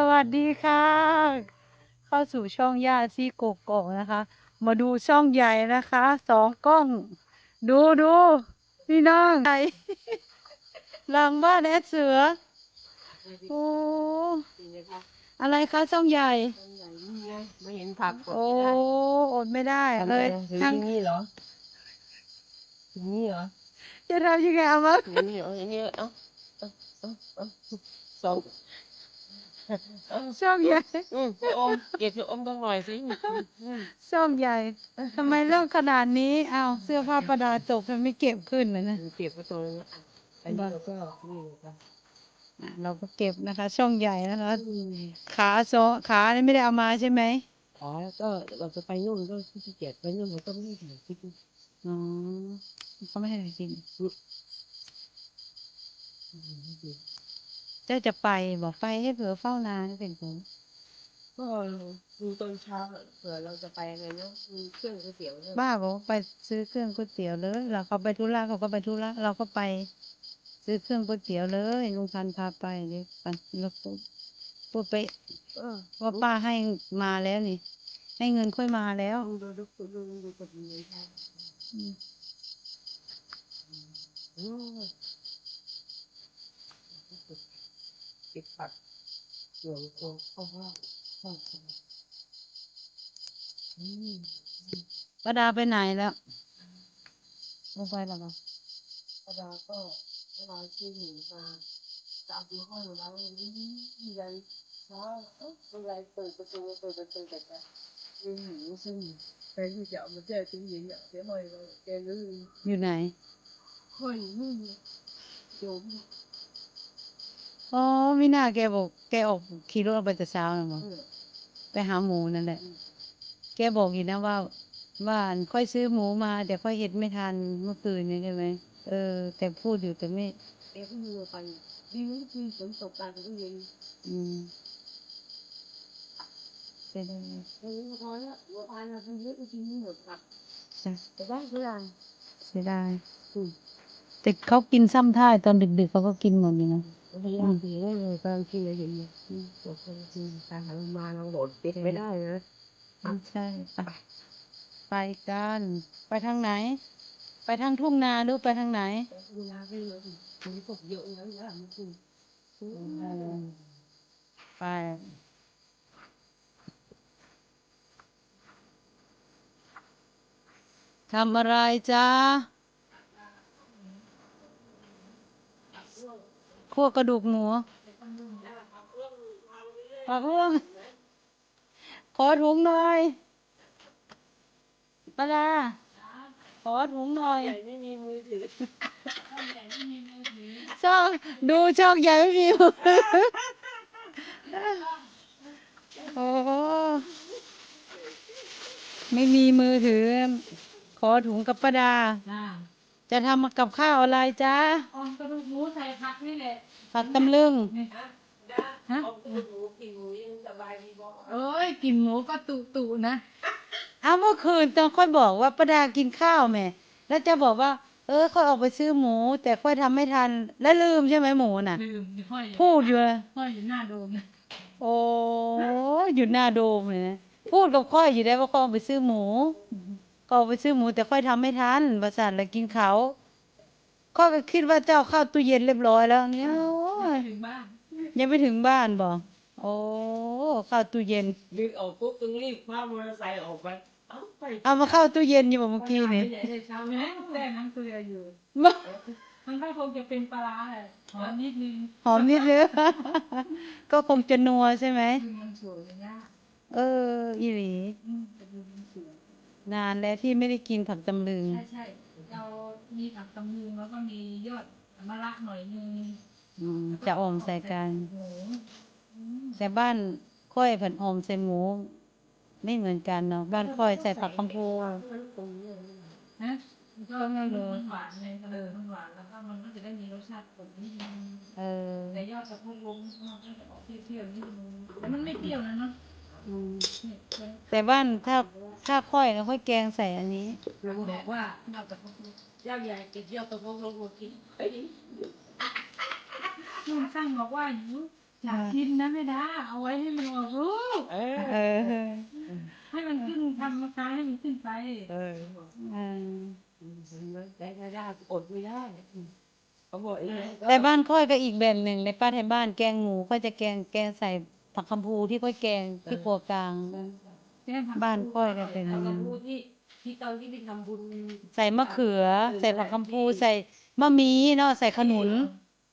สวัสดีค่ะ เข้าสู่ช่องย่าซี่โกโกะนะคะ มาดูช่องใหญ่นะคะสองกล้อง ดูดูพี่น้องใหญ่หลังบ้านแอดเสือโอ้อะไรคะช่องใหญ่ไม่เห็นผักโอ้อดไม่ได้ทำเลไงยถือทั้งอย่างนี้เหรออย่างนี้เหรอจะทำยังไงเอามาอย่างนี้เหรออย่างนี้เอ้าเอ้าเอ้าเอ้าสอง เอ้าช่องใหญ่อืมพี่อมเก็บพี่อมต้องหน่อยสิอืมช่องใหญ่ทำไมเรื่องขนาดนี้อ้าวเสื้อผ้าประดาตกทำไมไม่เก็บขึ้นเลยนะเก็บไว้ตัวนึงอะอันนี้เราก็นี่ครับอะเราก็เก็บนะคะ ช่องใหญ่นะคะอืมขาโซขานี่ไม่ได้เอามาใช่ไหมอ๋อก็เราจะไปนู่นก็ขี้เกียจไปนู่นเราก็ไม่ถึงที่อ๋อเขาไม่ให้เรากิน เจ้าจะไปบอกไปให้เผื่อเฝ้านานเป็นผมก็ดูตอนเช้าเผื่อเราจะไปอะไรเนาะมีเครื่องก๋วยเตี๋ยวเนี่ยบ้าบอกว่าไปซื้อเครื่องก๋วยเตี๋ยวเลยเราเขาไปธุระเขาก็ไปธุระเราก็ไป ซื้อเครื่องก๋วยเตี๋ยวเลยลุงพันธุ์พาไปเลยปันแล้วก็พูดไปเออว่าป้าให้มาแล้วนี่ ให้เงินค่อยมาแล้วดูดูดูดูดูดูกดเงินใช่ อืมอืมเก็บผักเกี่ยวกับข้าวข้าวข้าวอืมป้าดาไปไหนแล้วไม่ไปแล้วเหรอปลาก็เวลาที่หนูมาจับดูห้องเรานี่มีอะไรช้าเอ๊ะอะไรเปิดประตูเปิดประตูแต่แต่ยืนหนูซึ่งไปที่จะเอามาเจอจริงจริงอะเสียหน่อยแกลืมอยู่ไหนค่อยนี่นโยม อ๋อไม่น่าแกบอก แกออกขี่รถออกไปแต่เช้านะบอกเออไปหาหมูนั่นแหละ แกบอกอยู่นะว่าว่าค่อยซื้อหมูมาแต่ค่อยเห็ดไม่ทันเมื่อคืนนี้ใช่ไหมเออ แต่พูดอยู่แต่ไม่แกก็มือไปดีนี่คือฝนตกตามก็เย็นอืมเสียดายเออพอแล้วหัวพายมาเป็นเยอะจริงๆหมดผักจ้ะแต่ได้เพื่อนเสียดายอืมแต่เขากินซ้ำท่ายตอนดึกๆเขาก็กินหมดอยู่นะ พยายามดีได้เลยบางทีอะไรอย่างเงี้ยอืมตัวคนจริงการหามาเราโหลดติดไม่ได้นะใช่ไปไปกัน ไปทางไหน ไปทางทุ่งนาหรือไปทางไหนเวลาไปเลยมีพวกเยอะแล้วนะมันคือไปทำอะไรจ้า คั่วกระดูกหมูผักเรื่องขอถุงหน่อยปลาดาขอถุงหน่อยใหญ่ไม่มีมือถือช่องดูช่องใหญ่ไม่มีมือโอ้โหไม่มีมือถือ ขอถุงกับป้าดา จะทำกับข้าวอะไรจ๊ะ นี่แหละผักตำลึง ฮะเอาปูหมูกินหมูยังสบายดีบ่เอ้ยกลินหมูก็ตุตุนะเอาเมื่อคืนตอนค่อยบอกว่าป้าดากินข้าวแม่แล้วจะบอกว่า เออค่อยออกไปซื้อหมู แต่ค่อยทำไม่ทัน แล้วลืมใช่ไหมหมูน่ะ ลืมห้อยพูดอยู่เลยห้อยอยู่หน้าโดมนะโอ้ยอยู่หน้าโดมเลยนะพูดกับค่อยอยู่ได้ว่าค่อยออกไปซื้อหมู ก็ออกไปซื้อหมูแต่ค่อยทำไม่ทันประสาทเลยกินเขาค่อย ก็คิดว่าเจ้าเข้าตู้เย็นเรียบร้อยแล้วเนี่ยโอ้ยถึงบ้านยังไม่ถึงบ้านบอกโอ้เข้าตู้เย็นดึงออกปุ๊บต้องรีบคว้ามอเตอร์ไซค์ออกไปเอ้าไปเอามาเข้าตู้เย็นอยู่บอกเมื่อกี้นี่ไปไหได้เช้าแม่แต่นั้นคืออยู่มามันก็คงจะเป็นปลาร้าแหละหอมนิดนึงหอมนิดเลยก็คงจะนัวใช่ไหมคือมันสวยยากเอออีหลีอืมแต่ดูมันสวยนานแล้วที่ไม่ได้กินผักตำลึงใช่ใช่ เรามีผักตำลึงแล้วก็มียอดมะระหน่อยนึงอืมจะออมใส่กันหมูอืมแต่บ้านค่อยผัดหอมใส่หมู ไม่เหมือนกันเนาะบ้านค่อยใส่ผักคำพูตรงนี้นะก็ไม่รู้หวานเลยเออมันหวานแล้วก็มันก็จะได้มีรสชาติแบบนิดนึงเออ แต่ยอดสะโพกลงมันก็จะออกเปรี้ยวๆนิดนึงแต่มันไม่เปรี้ยวนะเนาะอืมเนี่ยเว้ย แต่บ้านถ้าถ้าค่อยนะค่อยแกงใส่อันนี้เราบอกว่ายอดสะโพกลงย่าใหญ่กินเยอะตัวพวกลงมากินไปดิลุงช่างบอกว่าอยู่อยากกินนะแม่ดาเอาไว้ให้มันออกลูกเออเออให้มันขึ้นทำราคาให้มันขึ้นไป เอออืมได้ได้ได้อดไม่ได้เขาบอกเองแต่บ้านค่อยก็อีกแบบหนึ่งในป้าไทยบ้านแกงหมูก็จะแกงแกงใส่ ผักคำพูที่ค่อยแกงที่ครัวกลาง บ้านค่อยก็เป็นอย่างเรานั้นพูดที่ที่ตอนที่ไปทำบุญ ใส่มะเขือ ใส่ผักคำพูใส่มะมีเนาะใส่ขนุน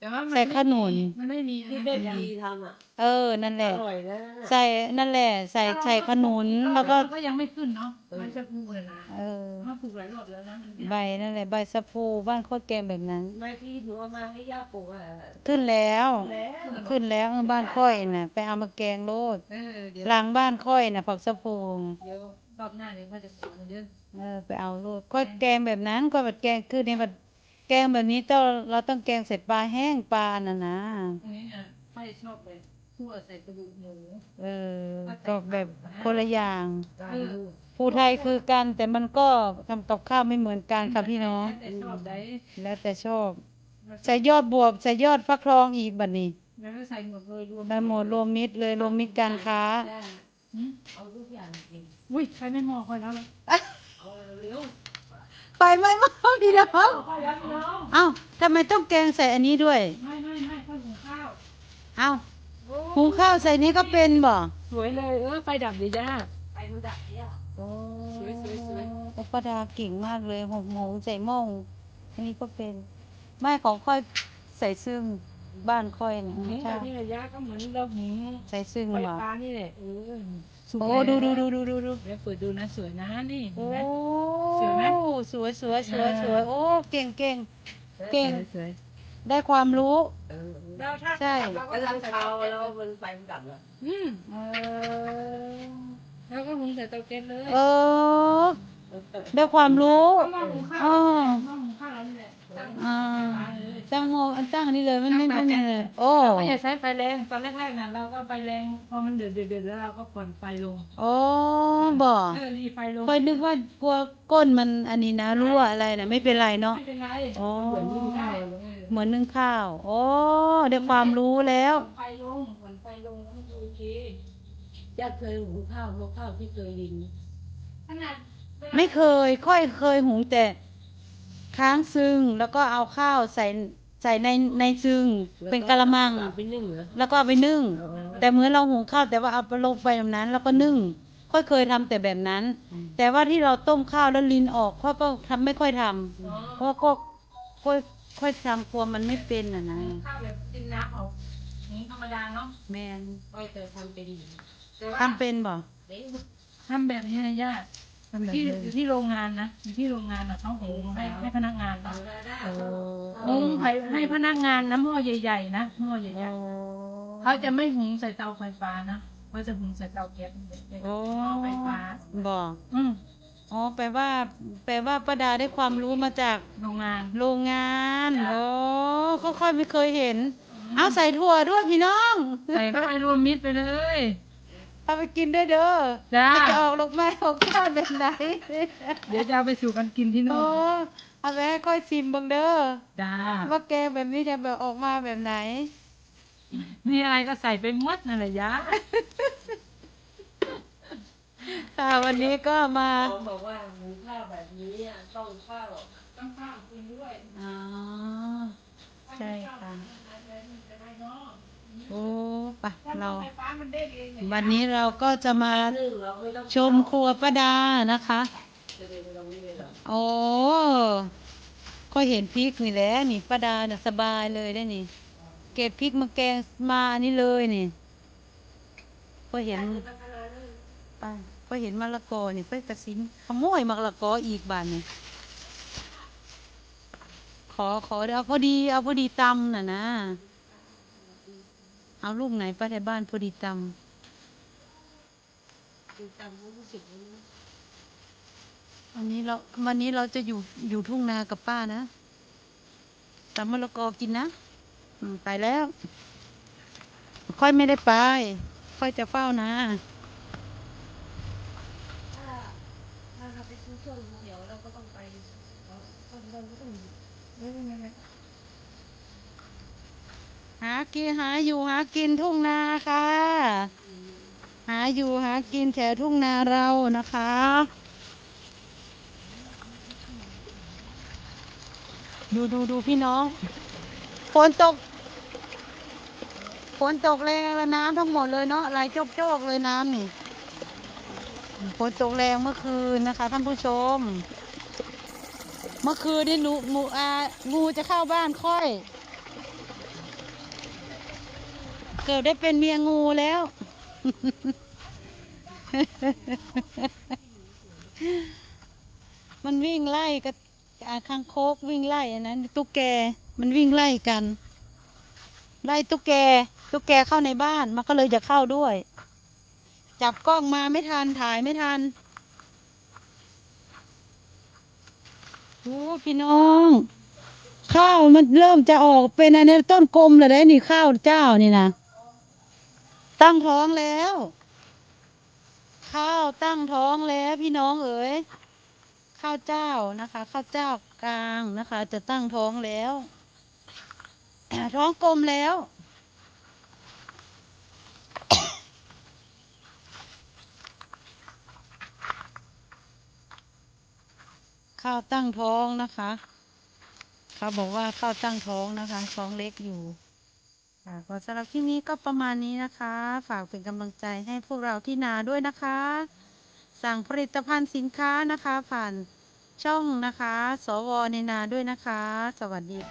แต่ว่ามันใส่ขนุน มันไม่มีที่นะแม่พีทำอะเออ นั่นแหอละ ร่อยนะใส่นั่นแหละ ใส่ใส่ขนุนแล้วก็ ก็ยังไม่ขึ้นเนาะมันจะพูเลยนะเออมาปลูกหลายรอบแล้วนะมันเนี่ยใบนั่นแหละ ใบสะพูบ้านโคตรแกงแบบนั้นแม่พี่หนูเอามาให้ย่าปลูกอะขึ้นแล้ว แล้วขึ้นแล้วเออบ้านค่อยน่ะ ไปเอามาแกงโลดเออเดี๋ยวหลังบ้านค่อยน่ะผักสะพูเดี๋ยวรอบหน้าเนี่ยก็จะปลูกมันเยอะเออไปเอาโลดค่อยแกงแบบนั้นก็แบบแกงคือในแบบ แกงแบบนี้ต้องเราต้องแกงใส่ปลาแห้งปลาน่ะนะอันนี้อะไม่ชอบเลยคั่วใส่กระดูกหมูเออก็แบบคนละอย่างได้ภูไทยคือกัน แต่มันก็ทำกับข้าวไม่เหมือนกันค่ะพี่น้องแต่ชอบได้แล้วแต่ชอบใส่ยอดบวบใส่ยอดฟักทองอีกบัดนี้แล้วก็ใส่หมดเลยรวมได้หมดรวมมิตรเลยรวมมิตรการค้าหืมเอาทุกอย่างกินอุ้ยใครไม่มองคอยแล้วล่ะเอาเร็ว ไปไหมมาพี่น้องคอยแล้วพี่น้องเอ้าทำไมต้องแกงใส่อันนี้ด้วย ไม่ไม่ไม่ค่อยหุงข้าวเอ้าหุงข้าวใส่นี้ก็เป็นบ่สวยเลยเออไฟดับดีจ้าไปมันดับเนี่ยโอ้สวยสวยสวยโอปดาเก่งมากเลยหงหงใส่หม้ออันนี้ก็เป็น ไม่ของค่อยใส่ซึ่งบ้านค่อยนะนี่ใช่นี่ระยะก็เหมือนเราหุงใส่ซึ่งไฟบ่ฟ้านี่แหละเออ สวยโอ้ดูดูดูดูดูดูเดี๋ยวเปิดดูนะสวยนะนี่เห็โอ้นไหม สวยไหมสวยสวยสวยสวยโอ้เก่งเก่ง เก่ง สวยได้ความรู้เออแล้วถ้าใช่ เราก็ก็ทำทำเตาเตาแล้วมันไฟมันดับแล้วอืมเออแล้วก็หุงใส่เตาแก๊สเลยเออได้ความรู้ ก็หม้อหุงข้าวอ๋อหม้อหุงข้าวเรานี่แหละตั้ง อ่าตั้งโมอันตั้งอันนี้เลยมันไม่ไม่ไม่เลยโอ้ไม่อย่าใช้ไฟแรงตอนแรกๆน่ะเราก็ไฟแรงพอมันเดือดเดือดเดือดแล้วเราก็ผ่อนไฟลงโอ้บ่เออรีไฟลงค่อยนึกว่ากลัวก้นมันอันนี้นะรั่วอะไรนะไม่เป็นไรเนาะไม่เป็นไรอ๋อเหมือนนึ่งข้าวเลยเหมือนนึ่งข้าวโอ้ได้ความรู้แล้วไฟลงผ่อนไฟลงแล้วมันโอเคย่าเคยหุงข้าวหุงข้าวที่เคยดินขนาดไม่เคย ค่อยเคยหุงแต่ ค้างซึ่งแล้วก็เอาข้าวใส่ใส่ในในซึ่งเป็นกะละมังเป็นนึ่งเหรอ แล้วก็เอาไปนึ่งแต่เหมือนเราหุงข้าวแต่ว่าเอาไปลงไฟแบบนั้น แล้วก็นึ่ง ค่อยเคยทำแต่แบบนั้นแต่ว่าที่เราต้มข้าวแล้วลินออกค่อยก็ทำไม่ค่อยทำอ๋อเพราะว่าก็ค่อยค่อยทำกลัวมันไม่เป็นอะนะข้าวแบบกินน้ำเอานี่ธรรมดาเนาะแมนก็เคยทำเป็นแต่ว่าทำเป็นบ่ เด็กทำแบบนี้นะย่า ที่อยู่ที่โรงงานนะอยู่ที่โรงงานนะเขาหุงให้ให้พนักงานนะโอ้หุงให้ให้พนักงานนะหม้อใหญ่ๆนะหม้อใหญ่ๆเขาจะไม่หุงใส่เตาไฟฟ้านะเขาจะหุงใส่เตาแก๊สโอ้เตาไฟฟ้าบ่อืมอ๋อแปลว่า แปลว่าป้าดาได้ความรู้มาจากโรงงาน โรงงานโอ้ก็ค่อยไม่เคยเห็น เอาใส่ถั่วด้วยพี่น้อง ใส่เข้าไปรวมมิตรไปเลย เอาไปกินด้วยเด้อจ้าจะออกลูกไม้ออกก้านแบบไหนเดี๋ยวจะเอาไปสู่กันกินที่นู่โอ้นเอาไปให้ค่อยชิมเบังเด้อจ้าว่าแกงแบบนี้จะแบบออกมาแบบไหนมีอะไรก็ใส่ไปหมดนั่นแหละยะค่ะ วันนี้ก็มาเขาบอกว่าหุงข้าวแบบนี้อะต้องข้าวต้องข้าวกินด้วยอ๋อใช่ค่ะ โอ้ปะเราไฟฟ้ามันเด้งเองเนี่ยวันนี้เราก็จะมานึ่งเราไม่ต้องชมครัวป้าดานะคะจะได้ไม่ต้องนี่เลยหรอกโอ้ก็เห็นพริกนี่แหละนี่ป้าดาเนี่ยสบายเลยได้นี่ เก็บพริกมาแกงมาอันนี้เลยนี่ก็เห็นป้าก็เห็นมะละกอนี่ไปตัดสินขโมยมะละกออีกบานนี่ขอขอเอาพอดีเอาพอดีตำน่ะนะ เอาลูกไหนป้าในบ้านพอดีตำดูจำรู้สึกว่าวันนี้เราวันนี้เราจะอยู่อยู่ทุ่งนากับป้านะตำมะละกอกินนะอืมไปแล้ว ค่อยไม่ได้ไป ค่อยจะเฝ้านะถ้าถ้าเราไปซื้อเครื่องเดี๋ยวเราก็ต้องไปเราต้องเราก็ต้องเออนั่นแหละหากินหาอยู่หากินทุ่งนาค่ะ หาอยู่หากินแถวทุ่งนาเรานะคะ ดูดูดูพี่น้องฝนตกฝนตกแรงแล้วน้ำทั้งหมดเลยเนาะไหลโจกๆเลยน้ำนี่ฝนตกแรงเมื่อคืนนะคะ ท่านผู้ชม เมื่อคืนนี่หนูหมูอางูจะเข้าบ้านค่อย เกือบได้เป็นเมียงูแล้ว มันวิ่งไล่กับอางโคกวิ่งไล่อันนั้นตุ๊กแกมันวิ่งไล่กัน ไล่ตุ๊กแกตุ๊กแกเข้าในบ้านมันก็เลยจะเข้าด้วย จับกล้องมาไม่ทันถ่ายไม่ทันโอ้พี่น้อง ข้าวมันเริ่มจะออกเป็นอันนี้ต้นกลมเลยได้นี่ข้าวเจ้านี่นะ ตั้งท้องแล้ว ข้าวตั้งท้องแล้วพี่น้องเอ๋ยข้าวเจ้านะคะข้าวเจ้ากลางนะคะ จะตั้งท้องแล้ว ท้องกลมแล้ว ข้าวตั้งท้องนะคะเขาบอกว่าข้าวตั้งท้องนะคะท้องเล็กอยู่ ค่ะก็สำหรับคลิปนี้ก็ประมาณนี้นะคะ ฝากเป็นกำลังใจให้พวกเราที่นาด้วยนะคะ สั่งผลิตภัณฑ์สินค้านะคะ ผ่านช่องนะคะ สวในนาด้วยนะคะ สวัสดี